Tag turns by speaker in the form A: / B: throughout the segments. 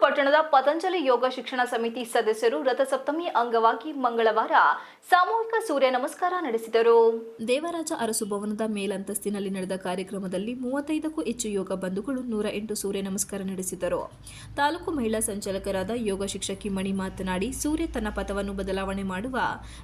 A: ಪಟ್ಟಣದ ಪತಂಜಲಿ ಯೋಗ ಶಿಕ್ಷಣ ಸಮಿತಿ ಸದಸ್ಯರು ರಥಸಪ್ತಮಿ ಅಂಗವಾಗಿ ಮಂಗಳವಾರ ಸಾಮೂಹಿಕ ಸೂರ್ಯ ನಮಸ್ಕಾರ ನಡೆಸಿದರು. ದೇವರಾಜ ಅರಸು ಭವನದ ಮೇಲಂತಸ್ತಿನಲ್ಲಿ ನಡೆದ ಕಾರ್ಯಕ್ರಮದಲ್ಲಿ ಮೂವತ್ತೈದಕ್ಕೂ ಹೆಚ್ಚು ಯೋಗ ಬಂಧುಗಳು ನೂರ ಎಂಟು ಸೂರ್ಯ ನಮಸ್ಕಾರ ನಡೆಸಿದರು. ತಾಲೂಕು ಮಹಿಳಾ ಸಂಚಾಲಕರಾದ ಯೋಗ ಶಿಕ್ಷಕಿ ಮಣಿ ಮಾತನಾಡಿ, ಸೂರ್ಯ ತನ್ನ ಪಥವನ್ನು ಬದಲಾವಣೆ ಮಾಡುವ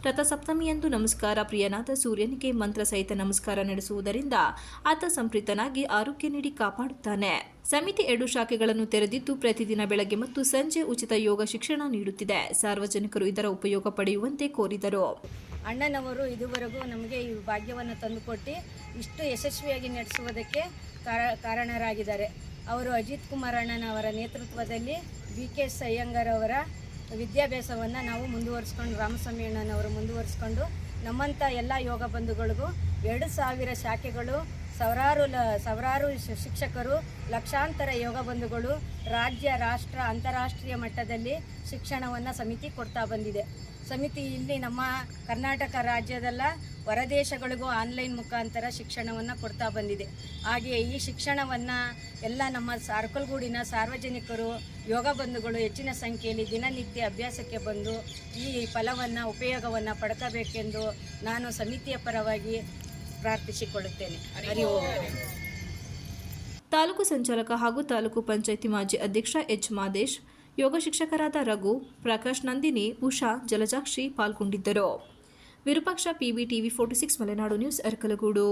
A: ರಥಸಪ್ತಮಿಯಂದು ನಮಸ್ಕಾರ ಪ್ರಿಯನಾದ ಸೂರ್ಯನಿಗೆ ಮಂತ್ರ ಸಹಿತ ನಮಸ್ಕಾರ ನಡೆಸುವುದರಿಂದ ಆತ ಸಂಪ್ರೀತನಾಗಿ ಆರೋಗ್ಯ ನೀಡಿ ಕಾಪಾಡುತ್ತಾನೆ. ಸಮಿತಿ ಎರಡು ಶಾಖೆಗಳನ್ನು ತೆರೆದಿದ್ದು ಪ್ರತಿದಿನ ಬೆಳಗ್ಗೆ ಮತ್ತು ಸಂಜೆ ಉಚಿತ ಯೋಗ ಶಿಕ್ಷಣ ನೀಡುತ್ತಿದೆ. ಸಾರ್ವಜನಿಕರು ಇದರ ಉಪಯೋಗ ಪಡೆಯುವಂತೆ ಕೋರಿದರು.
B: ಅಣ್ಣನವರು ಇದುವರೆಗೂ ನಮಗೆ ಈ ಭಾಗ್ಯವನ್ನು ತಂದುಕೊಟ್ಟು ಇಷ್ಟು ಯಶಸ್ವಿಯಾಗಿ ನಡೆಸುವುದಕ್ಕೆ ಕಾರ- ಕಾರಣರಾಗಿದ್ದಾರೆ. ಅವರು ಅಜಿತ್ ಕುಮಾರ್ ಅಣ್ಣನವರ ನೇತೃತ್ವದಲ್ಲಿ ಬಿ ಕೆ ಸಯ್ಯಂಗರ್ ವಿದ್ಯಾಭ್ಯಾಸವನ್ನು ನಾವು ಮುಂದುವರಿಸ್ಕೊಂಡು, ರಾಮಸ್ವಾಮಿ ಅಣ್ಣನವರು ಮುಂದುವರಿಸ್ಕೊಂಡು ನಮ್ಮಂಥ ಎಲ್ಲ ಯೋಗ ಬಂಧುಗಳಿಗೂ ಎರಡು ಸಾವಿರ ಶಾಖೆಗಳು ಸಾವಿರಾರು ಸಾವಿರಾರು ಶಿಕ್ಷಕರು ಲಕ್ಷಾಂತರ ಯೋಗ ಬಂಧುಗಳು ರಾಜ್ಯ, ರಾಷ್ಟ್ರ, ಅಂತಾರಾಷ್ಟ್ರೀಯ ಮಟ್ಟದಲ್ಲಿ ಶಿಕ್ಷಣವನ್ನು ಸಮಿತಿ ಕೊಡ್ತಾ ಬಂದಿದೆ. ಸಮಿತಿ ಇಲ್ಲಿ ನಮ್ಮ ಕರ್ನಾಟಕ ರಾಜ್ಯದಲ್ಲ ಹೊರದೇಶಗಳಿಗೂ ಆನ್ಲೈನ್ ಮುಖಾಂತರ ಶಿಕ್ಷಣವನ್ನು ಕೊಡ್ತಾ ಬಂದಿದೆ. ಹಾಗೆಯೇ ಈ ಶಿಕ್ಷಣವನ್ನು ಎಲ್ಲ ನಮ್ಮ ಸಾರ್ಕಲ್ಗೂಡಿನ ಸಾರ್ವಜನಿಕರು, ಯೋಗ ಬಂಧುಗಳು ಹೆಚ್ಚಿನ ಸಂಖ್ಯೆಯಲ್ಲಿ ದಿನನಿತ್ಯ ಅಭ್ಯಾಸಕ್ಕೆ ಬಂದು ಈ ಫಲವನ್ನು, ಉಪಯೋಗವನ್ನು ಪಡ್ಕೋಬೇಕೆಂದು ನಾನು ಸಮಿತಿಯ ಪರವಾಗಿ ಪ್ರಾರ್ಥಿಸಿಕೊಳ್ಳುತ್ತೇನೆ.
A: ತಾಲೂಕು ಸಂಚಾಲಕ ಹಾಗೂ ತಾಲೂಕು ಪಂಚಾಯಿತಿ ಮಾಜಿ ಅಧ್ಯಕ್ಷ ಎಚ್ ಮಾದೇಶ್ ಯೋಗ ಶಿಕ್ಷಕರಾದ ರಘು ಪ್ರಕಾಶ್ ನಂದಿನಿ ಉಷಾ ಜಲಜಾಕ್ಷಿ ಪಾಲ್ಗೊಂಡಿದ್ದರು. Virupaksha PB TV forty six Malenadu news Arkalgud.